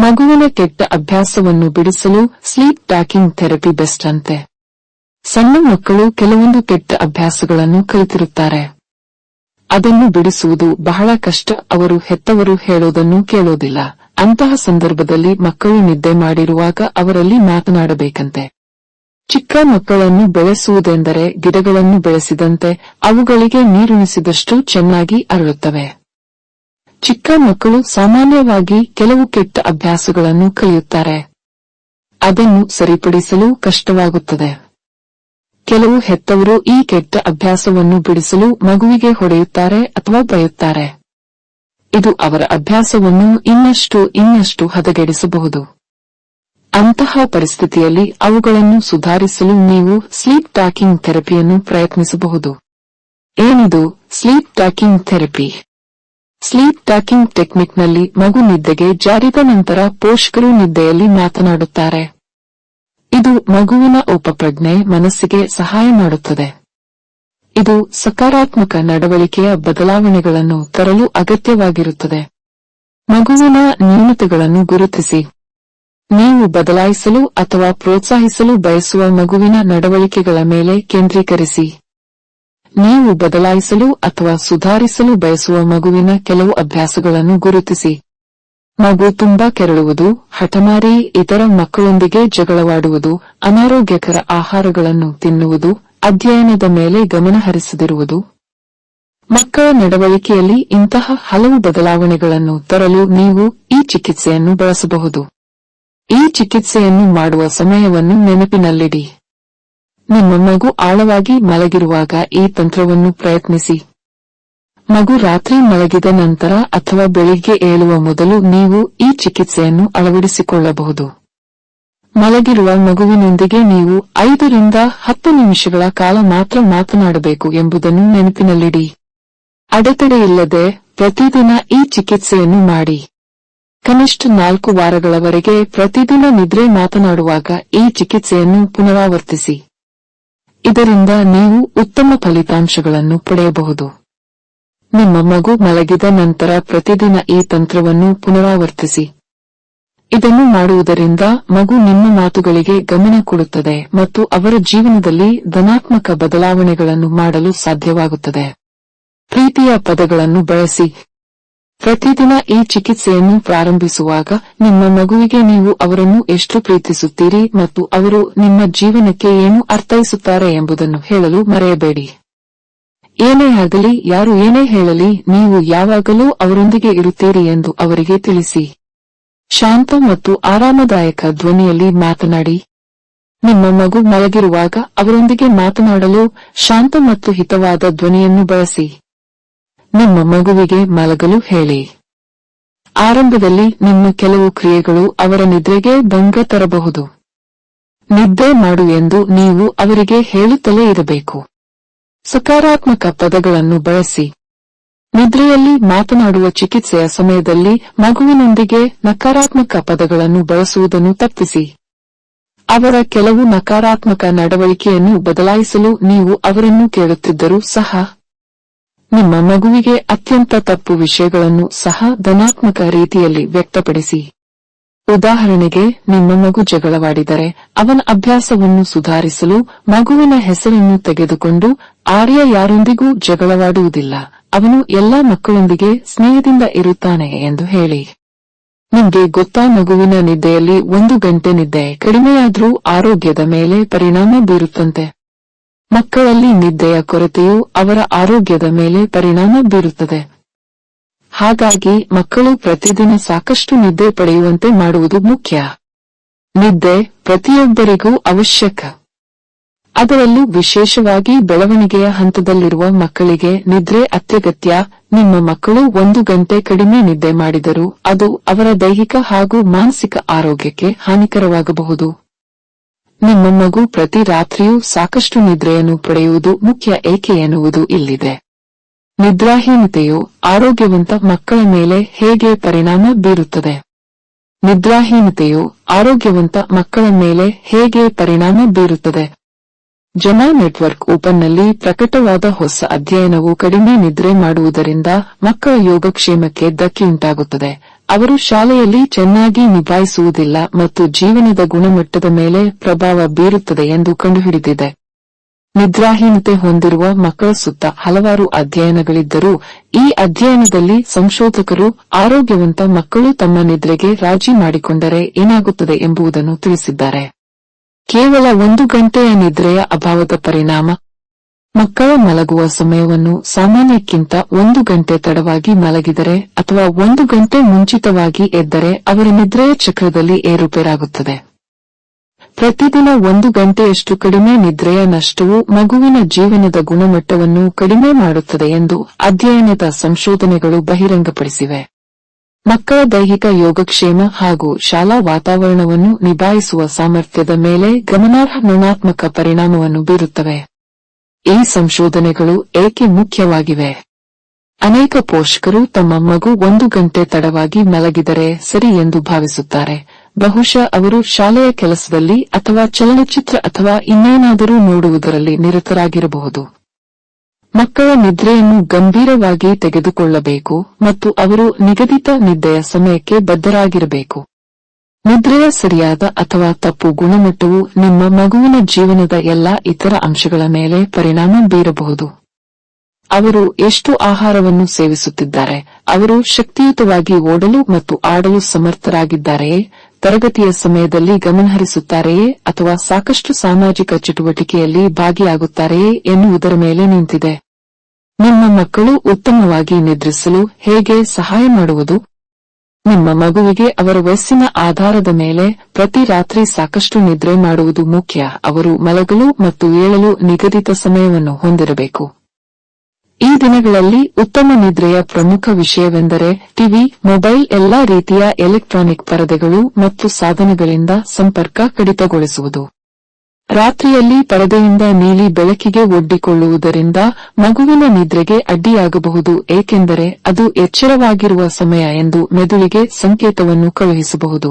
ಮಗುವಿನ ಕೆಟ್ಟ ಅಭ್ಯಾಸವನ್ನು ಬಿಡಿಸಲು ಸ್ಲೀಪ್ ಟ್ಯಾಕಿಂಗ್ ಥೆರಪಿ ಬೆಸ್ಟ್ ಅಂತೆ. ಸಣ್ಣ ಮಕ್ಕಳು ಕೆಲವೊಂದು ಕೆಟ್ಟ ಅಭ್ಯಾಸಗಳನ್ನು ಕಲಿತಿರುತ್ತಾರೆ. ಅದನ್ನು ಬಿಡಿಸುವುದು ಬಹಳ ಕಷ್ಟ, ಅವರು ಹೆತ್ತವರು ಹೇಳೋದನ್ನು ಕೇಳೋದಿಲ್ಲ. ಅಂತಹ ಸಂದರ್ಭದಲ್ಲಿ ಮಕ್ಕಳು ನಿದ್ದೆ ಮಾಡಿರುವಾಗ ಅವರಲ್ಲಿ ಮಾತನಾಡಬೇಕಂತೆ. ಚಿಕ್ಕ ಮಕ್ಕಳನ್ನು ಬೆಳೆಸುವುದೆಂದರೆ ಗಿಡಗಳನ್ನು ಬೆಳೆಸಿದಂತೆ ಅವುಗಳಿಗೆ ನೀರುಣಿಸಿದಷ್ಟು ಚೆನ್ನಾಗಿ ಅರಳುತ್ತವೆ. ಚಿಕ್ಕ ಮಕ್ಕಳು ಸಾಮಾನ್ಯವಾಗಿ ಕೆಲವು ಕೆಟ್ಟ ಅಭ್ಯಾಸಗಳನ್ನು ಕಲಿಯುತ್ತಾರೆ. ಅದನ್ನು ಸರಿಪಡಿಸಲು ಕಷ್ಟವಾಗುತ್ತದೆ. ಕೆಲವು ಹೆತ್ತವರು ಈ ಕೆಟ್ಟ ಅಭ್ಯಾಸವನ್ನು ಬಿಡಿಸಲು ಮಗುವಿಗೆ ಹೊಡೆಯುತ್ತಾರೆ ಅಥವಾ ಬಯುತ್ತಾರೆ. ಇದು ಅವರ ಅಭ್ಯಾಸವನ್ನು ಇನ್ನಷ್ಟು ಇನ್ನಷ್ಟು ಹದಗೆಡಿಸಬಹುದು. ಅಂತಹ ಪರಿಸ್ಥಿತಿಯಲ್ಲಿ ಅವುಗಳನ್ನು ಸುಧಾರಿಸಲು ನೀವು ಸ್ಲೀಪ್ ಟ್ಯಾಕಿಂಗ್ ಥೆರಪಿಯನ್ನು ಪ್ರಯತ್ನಿಸಬಹುದು. ಏನಿದು sleep talking therapy? Sleep talking ಟೆಕ್ನಿಕ್ನಲ್ಲಿ ಮಗು ನಿದ್ದೆಗೆ ಜಾರಿದ ನಂತರ ಪೋಷಕರು ನಿದ್ದೆಯಲ್ಲಿ ಮಾತನಾಡುತ್ತಾರೆ. ಇದು ಮಗುವಿನ ಉಪಪ್ರಜ್ಞೆ ಮನಸ್ಸಿಗೆ ಸಹಾಯ ಮಾಡುತ್ತದೆ. ಇದು ಸಕಾರಾತ್ಮಕ ನಡವಳಿಕೆಯ ಬದಲಾವಣೆಗಳನ್ನು ತರಲು ಅಗತ್ಯವಾಗಿರುತ್ತದೆ. ಮಗುವಿನ ನ್ಯೂನತೆಗಳನ್ನು ಗುರುತಿಸಿ. ನೀವು ಬದಲಾಯಿಸಲು ಅಥವಾ ಪ್ರೋತ್ಸಾಹಿಸಲು ಬಯಸುವ ಮಗುವಿನ ನಡವಳಿಕೆಗಳ ಮೇಲೆ ಕೇಂದ್ರೀಕರಿಸಿ. ನೀವು ಬದಲಾಯಿಸಲು ಅಥವಾ ಸುಧಾರಿಸಲು ಬಯಸುವ ಮಗುವಿನ ಕೆಲವು ಅಭ್ಯಾಸಗಳನ್ನು ಗುರುತಿಸಿ. ಮಗು ತುಂಬಾ ಕೆರಳುವುದು, ಹಠಮಾರಿ ಇತರ ಮಕ್ಕಳೊಂದಿಗೆ ಜಗಳವಾಡುವುದು, ಅನಾರೋಗ್ಯಕರ ಆಹಾರಗಳನ್ನು ತಿನ್ನುವುದು, ಅಧ್ಯಯನದ ಮೇಲೆ ಗಮನ ಹರಿಸದಿರುವುದು. ಮಕ್ಕಳ ನಡವಳಿಕೆಯಲ್ಲಿ ಇಂತಹ ಹಲವು ಬದಲಾವಣೆಗಳನ್ನು ತರಲು ನೀವು ಈ ಚಿಕಿತ್ಸೆಯನ್ನು ಬಳಸಬಹುದು. ಈ ಚಿಕಿತ್ಸೆಯನ್ನು ಮಾಡುವ ಸಮಯವನ್ನು ನೆನಪಿನಲ್ಲಿಡಿ. ನಿಮ್ಮ ಮಗು ಆಳವಾಗಿ ಮಲಗಿರುವಾಗ ಈ ತಂತ್ರವನ್ನು ಪ್ರಯತ್ನಿಸಿ. ಮಗು ರಾತ್ರಿ ಮಲಗಿದ ನಂತರ ಅಥವಾ ಬೆಳಿಗ್ಗೆ ಏಳುವ ಮೊದಲು ನೀವು ಈ ಚಿಕಿತ್ಸೆಯನ್ನು ಅಳವಡಿಸಿಕೊಳ್ಳಬಹುದು. ಮಲಗಿರುವ ಮಗುವಿನೊಂದಿಗೆ ನೀವು ಐದರಿಂದ ಹತ್ತು ನಿಮಿಷಗಳ ಕಾಲ ಮಾತ್ರ ಮಾತನಾಡಬೇಕು ಎಂಬುದನ್ನು ನೆನಪಿನಲ್ಲಿಡಿ. ಅಡೆತಡೆಯಿಲ್ಲದೆ ಪ್ರತಿದಿನ ಈ ಚಿಕಿತ್ಸೆಯನ್ನು ಮಾಡಿ. ಕನಿಷ್ಠ ನಾಲ್ಕು ವಾರಗಳವರೆಗೆ ಪ್ರತಿದಿನ ನಿದ್ರೆ ಮಾತನಾಡುವಾಗ ಈ ಚಿಕಿತ್ಸೆಯನ್ನು ಪುನರಾವರ್ತಿಸಿ. ಇದರಿಂದ ನೀವು ಉತ್ತಮ ಫಲಿತಾಂಶಗಳನ್ನು ಪಡೆಯಬಹುದು. ನಿಮ್ಮ ಮಗು ಮಲಗಿದ ನಂತರ ಪ್ರತಿದಿನ ಈ ತಂತ್ರವನ್ನು ಪುನರಾವರ್ತಿಸಿ. ಇದನ್ನು ಮಾಡುವುದರಿಂದ ಮಗು ನಿಮ್ಮ ಮಾತುಗಳಿಗೆ ಗಮನ ಕೊಡುತ್ತದೆ ಮತ್ತು ಅವರ ಜೀವನದಲ್ಲಿ ಧನಾತ್ಮಕ ಬದಲಾವಣೆಗಳನ್ನು ಮಾಡಲು ಸಾಧ್ಯವಾಗುತ್ತದೆ. ಪ್ರೀತಿಯ ಪದಗಳನ್ನು ಬಳಸಿ. ಪ್ರತಿದಿನ ಈ ಚಿಕಿತ್ಸೆಯನ್ನು ಪ್ರಾರಂಭಿಸುವಾಗ ನಿಮ್ಮ ಮಗುವಿಗೆ ನೀವು ಅವರನ್ನು ಎಷ್ಟು ಪ್ರೀತಿಸುತ್ತೀರಿ ಮತ್ತು ಅವರು ನಿಮ್ಮ ಜೀವನಕ್ಕೆ ಏನು ಅರ್ಥೈಸುತ್ತಾರೆ ಎಂಬುದನ್ನು ಹೇಳಲು ಮರೆಯಬೇಡಿ. ಏನೇ ಆಗಲಿ, ಯಾರು ಏನೇ ಹೇಳಲಿ, ನೀವು ಯಾವಾಗಲೂ ಅವರೊಂದಿಗೆ ಇರುತ್ತೀರಿ ಎಂದು ಅವರಿಗೆ ತಿಳಿಸಿ. ಶಾಂತ ಮತ್ತು ಆರಾಮದಾಯಕ ಧ್ವನಿಯಲ್ಲಿ ಮಾತನಾಡಿ. ನಿಮ್ಮ ಮಗು ಮಲಗಿರುವಾಗ ಅವರೊಂದಿಗೆ ಮಾತನಾಡಲು ಶಾಂತ ಮತ್ತು ಹಿತವಾದ ಧ್ವನಿಯನ್ನು ಬಳಸಿ. ನಿಮ್ಮ ಮಗುವಿಗೆ ಮಲಗಲು ಹೇಳಿ. ಆರಂಭದಲ್ಲಿ ನಿಮ್ಮ ಕೆಲವು ಕ್ರಿಯೆಗಳು ಅವರ ನಿದ್ರೆಗೆ ಭಂಗ ತರಬಹುದು. ನಿದ್ದೆ ಮಾಡು ಎಂದು ನೀವು ಅವರಿಗೆ ಹೇಳುತ್ತಲೇ ಇರಬೇಕು. ಸಕಾರಾತ್ಮಕ ಪದಗಳನ್ನು ಬಳಸಿ. ನಿದ್ರೆಯಲ್ಲಿ ಮಾತನಾಡುವ ಚಿಕಿತ್ಸೆಯ ಸಮಯದಲ್ಲಿ ಮಗುವಿನೊಂದಿಗೆ ನಕಾರಾತ್ಮಕ ಪದಗಳನ್ನು ಬಳಸುವುದನ್ನು ತಪ್ಪಿಸಿ. ಅವರ ಕೆಲವು ನಕಾರಾತ್ಮಕ ನಡವಳಿಕೆಯನ್ನು ಬದಲಾಯಿಸಲು ನೀವು ಅವರನ್ನು ಕೇಳುತ್ತಿದ್ದರೂ ಸಹ ನಿಮ್ಮ ಮಗುವಿಗೆ ಅತ್ಯಂತ ತಪ್ಪು ವಿಷಯಗಳನ್ನು ಸಹ ಧನಾತ್ಮಕ ರೀತಿಯಲ್ಲಿ ವ್ಯಕ್ತಪಡಿಸಿ. ಉದಾಹರಣೆಗೆ, ನಿಮ್ಮ ಮಗು ಜಗಳವಾಡಿದರೆ, ಅವನ ಅಭ್ಯಾಸವನ್ನು ಸುಧಾರಿಸಲು ಮಗುವಿನ ಹೆಸರನ್ನು ತೆಗೆದುಕೊಂಡು ಆರ್ಯ ಯಾರೊಂದಿಗೂ ಜಗಳವಾಡುವುದಿಲ್ಲ. ಅವನು ಎಲ್ಲಾ ಮಕ್ಕಳೊಂದಿಗೆ ಸ್ನೇಹದಿಂದ ಇರುತ್ತಾನೆ ಎಂದು ಹೇಳಿ. ನಿಮಗೆ ಗೊತ್ತಾ ಮಗುವಿನ ನಿದ್ದೆಯಲ್ಲಿ ಒಂದು ಗಂಟೆ ನಿದ್ದೆ ಕಡಿಮೆಯಾದರೂ ಆರೋಗ್ಯದ ಮೇಲೆ ಪರಿಣಾಮ ಬೀರುತ್ತಂತೆ. ಮಕ್ಕಳಲ್ಲಿ ನಿದ್ದೆಯ ಕೊರತೆಯು ಅವರ ಆರೋಗ್ಯದ ಮೇಲೆ ಪರಿಣಾಮ ಬೀರುತ್ತದೆ. ಹಾಗಾಗಿ ಮಕ್ಕಳು ಪ್ರತಿದಿನ ಸಾಕಷ್ಟು ನಿದ್ದೆ ಪಡೆಯುವಂತೆ ಮಾಡುವುದು ಮುಖ್ಯ. ನಿದ್ದೆ ಪ್ರತಿಯೊಬ್ಬರಿಗೂ ಅವಶ್ಯಕ. ಅದರಲ್ಲೂ ವಿಶೇಷವಾಗಿ ಬೆಳವಣಿಗೆಯ ಹಂತದಲ್ಲಿರುವ ಮಕ್ಕಳಿಗೆ ನಿದ್ರೆ ಅತ್ಯಗತ್ಯ. ನಿಮ್ಮ ಮಕ್ಕಳು ಒಂದು ಗಂಟೆ ಕಡಿಮೆ ನಿದ್ದೆ ಮಾಡಿದರೂ ಅದು ಅವರ ದೈಹಿಕ ಹಾಗೂ ಮಾನಸಿಕ ಆರೋಗ್ಯಕ್ಕೆ ಹಾನಿಕರವಾಗಬಹುದು. ನಿಮ್ಮ ಮಗು ಪ್ರತಿ ರಾತ್ರಿಯೂ ಸಾಕಷ್ಟು ನಿದ್ರೆಯನ್ನು ಪಡೆಯುವುದು ಮುಖ್ಯ ಏಕೆ ಎನ್ನುವುದು ಇಲ್ಲಿದೆ. ನಿದ್ರಾಹೀನತೆಯು ಆರೋಗ್ಯವಂತ ಮಕ್ಕಳ ಮೇಲೆ ಹೇಗೆ ಪರಿಣಾಮ ಬೀರುತ್ತದೆ. ನಿದ್ರಾಹೀನತೆಯು ಆರೋಗ್ಯವಂತ ಮಕ್ಕಳ ಮೇಲೆ ಹೇಗೆ ಪರಿಣಾಮ ಬೀರುತ್ತದೆ. ಜಮಾ ನೆಟ್ವರ್ಕ್ ಓಪನ್ನಲ್ಲಿ ಪ್ರಕಟವಾದ ಹೊಸ ಅಧ್ಯಯನವು ಕಡಿಮೆ ನಿದ್ರೆ ಮಾಡುವುದರಿಂದ ಮಕ್ಕಳ ಯೋಗಕ್ಷೇಮಕ್ಕೆ ಧಕ್ಕೆಯುಂಟಾಗುತ್ತದೆ. ಅವರು ಶಾಲೆಯಲ್ಲಿ ಚೆನ್ನಾಗಿ ನಿಭಾಯಿಸುವುದಿಲ್ಲ ಮತ್ತು ಜೀವನದ ಗುಣಮಟ್ಟದ ಮೇಲೆ ಪ್ರಭಾವ ಬೀರುತ್ತದೆ ಎಂದು ಕಂಡುಹಿಡಿದಿದೆ. ನಿದ್ರಾಹೀನತೆ ಹೊಂದಿರುವ ಮಕ್ಕಳ ಸುತ್ತ ಹಲವಾರು ಅಧ್ಯಯನಗಳಿದ್ದರೂ, ಈ ಅಧ್ಯಯನದಲ್ಲಿ ಸಂಶೋಧಕರು ಆರೋಗ್ಯವಂತ ಮಕ್ಕಳು ತಮ್ಮ ನಿದ್ರೆಗೆ ರಾಜಿ ಮಾಡಿಕೊಂಡರೆ ಏನಾಗುತ್ತದೆ ಎಂಬುದನ್ನು ತಿಳಿಸಿದ್ದಾರೆ. ಕೇವಲ ಒಂದು ಗಂಟೆಯ ನಿದ್ರೆಯ ಅಭಾವದ ಪರಿಣಾಮ. ಮಕ್ಕಳು ಮಲಗುವ ಸಮಯವನ್ನು ಸಾಮಾನ್ಯಕ್ಕಿಂತ ಒಂದು ಗಂಟೆ ತಡವಾಗಿ ಮಲಗಿದರೆ ಅಥವಾ ಒಂದು ಗಂಟೆ ಮುಂಚಿತವಾಗಿ ಎದ್ದರೆ ಅವರ ನಿದ್ರೆಯ ಚಕ್ರದಲ್ಲಿ ಏರುಪೇರಾಗುತ್ತದೆ. ಪ್ರತಿದಿನ ಒಂದು ಗಂಟೆಯಷ್ಟು ಕಡಿಮೆ ನಿದ್ರೆಯ ನಷ್ಟವು ಮಗುವಿನ ಜೀವನದ ಗುಣಮಟ್ಟವನ್ನು ಕಡಿಮೆ ಮಾಡುತ್ತದೆ ಎಂದು ಅಧ್ಯಯನದ ಸಂಶೋಧನೆಗಳು ಬಹಿರಂಗಪಡಿಸಿವೆ. ಮಕ್ಕಳ ದೈಹಿಕ ಯೋಗಕ್ಷೇಮ ಹಾಗೂ ಶಾಲಾ ವಾತಾವರಣವನ್ನು ನಿಭಾಯಿಸುವ ಸಾಮರ್ಥ್ಯದ ಮೇಲೆ ಗಮನಾರ್ಹ ಋಣಾತ್ಮಕ ಪರಿಣಾಮವನ್ನು ಬೀರುತ್ತವೆ. ಈ ಸಂಶೋಧನೆಗಳು ಏಕೆ ಮುಖ್ಯವಾಗಿವೆ? ಅನೇಕ ಪೋಷಕರು ತಮ್ಮ ಮಗು ಒಂದು ಗಂಟೆ ತಡವಾಗಿ ಮಲಗಿದರೆ ಸರಿ ಎಂದು ಭಾವಿಸುತ್ತಾರೆ. ಬಹುಶಃ ಅವರು ಶಾಲೆಯ ಕೆಲಸದಲ್ಲಿ ಅಥವಾ ಚಲನಚಿತ್ರ ಅಥವಾ ಇನ್ನೇನಾದರೂ ನೋಡುವುದರಲ್ಲಿ ನಿರತರಾಗಿರಬಹುದು. ಮಕ್ಕಳ ನಿದ್ರೆಯನ್ನು ಗಂಭೀರವಾಗಿ ತೆಗೆದುಕೊಳ್ಳಬೇಕು ಮತ್ತು ಅವರು ನಿಗದಿತ ನಿದ್ದೆಯ ಸಮಯಕ್ಕೆ ಬದ್ಧರಾಗಿರಬೇಕು. ನಿದ್ರೆಯ ಸರಿಯಾದ ಅಥವಾ ತಪ್ಪು ಗುಣಮಟ್ಟವು ನಿಮ್ಮ ಮಗುವಿನ ಜೀವನದ ಎಲ್ಲಾ ಇತರ ಅಂಶಗಳ ಮೇಲೆ ಪರಿಣಾಮ ಬೀರಬಹುದು. ಅವರು ಎಷ್ಟು ಆಹಾರವನ್ನು ಸೇವಿಸುತ್ತಿದ್ದಾರೆ, ಅವರು ಶಕ್ತಿಯುತವಾಗಿ ಓಡಲು ಮತ್ತು ಆಡಲು ಸಮರ್ಥರಾಗಿದ್ದಾರೆಯೇ ತರಗತಿಯ ಸಮಯದಲ್ಲಿ ಗಮನಹರಿಸುತ್ತಾರೆಯೇ ಅಥವಾ ಸಾಕಷ್ಟು ಸಾಮಾಜಿಕ ಚಟುವಟಿಕೆಯಲ್ಲಿ ಭಾಗಿಯಾಗುತ್ತಾರೆಯೇ ಎನ್ನುವುದರ ಮೇಲೆ ನಿಂತಿದೆ. ನಿಮ್ಮ ಮಕ್ಕಳು ಉತ್ತಮವಾಗಿ ನಿದ್ರಿಸಲು ಹೇಗೆ ಸಹಾಯ ಮಾಡುವುದು? ನಿಮ್ಮ ಮಗುವಿಗೆ ಅವರ ವಯಸ್ಸಿನ ಆಧಾರದ ಮೇಲೆ ಪ್ರತಿ ರಾತ್ರಿ ಸಾಕಷ್ಟು ನಿದ್ರೆ ಮಾಡುವುದು ಮುಖ್ಯ. ಅವರು ಮಲಗಲು ಮತ್ತು ಏಳಲು ನಿಗದಿತ ಸಮಯವನ್ನು ಹೊಂದಿರಬೇಕು. ಈ ದಿನಗಳಲ್ಲಿ ಉತ್ತಮ ನಿದ್ರೆಯ ಪ್ರಮುಖ ವಿಷಯವೆಂದರೆ ಟಿವಿ, ಮೊಬೈಲ್ ಎಲ್ಲಾ ರೀತಿಯ ಎಲೆಕ್ಟ್ರಾನಿಕ್ ಪರದೆಗಳು ಮತ್ತು ಸಾಧನಗಳಿಂದ ಸಂಪರ್ಕ ಕಡಿತಗೊಳಿಸುವುದು. ರಾತ್ರಿಯಲ್ಲಿ ಪರದೆಯಿಂದ ನೀಲಿ ಬೆಳಕಿಗೆ ಒಡ್ಡಿಕೊಳ್ಳುವುದರಿಂದ ಮಗುವಿನ ನಿದ್ರೆಗೆ ಅಡ್ಡಿಯಾಗಬಹುದು, ಏಕೆಂದರೆ ಅದು ಎಚ್ಚರವಾಗಿರುವ ಸಮಯ ಎಂದು ಮೆದುಳಿಗೆ ಸಂಕೇತವನ್ನು ಕಳುಹಿಸಬಹುದು.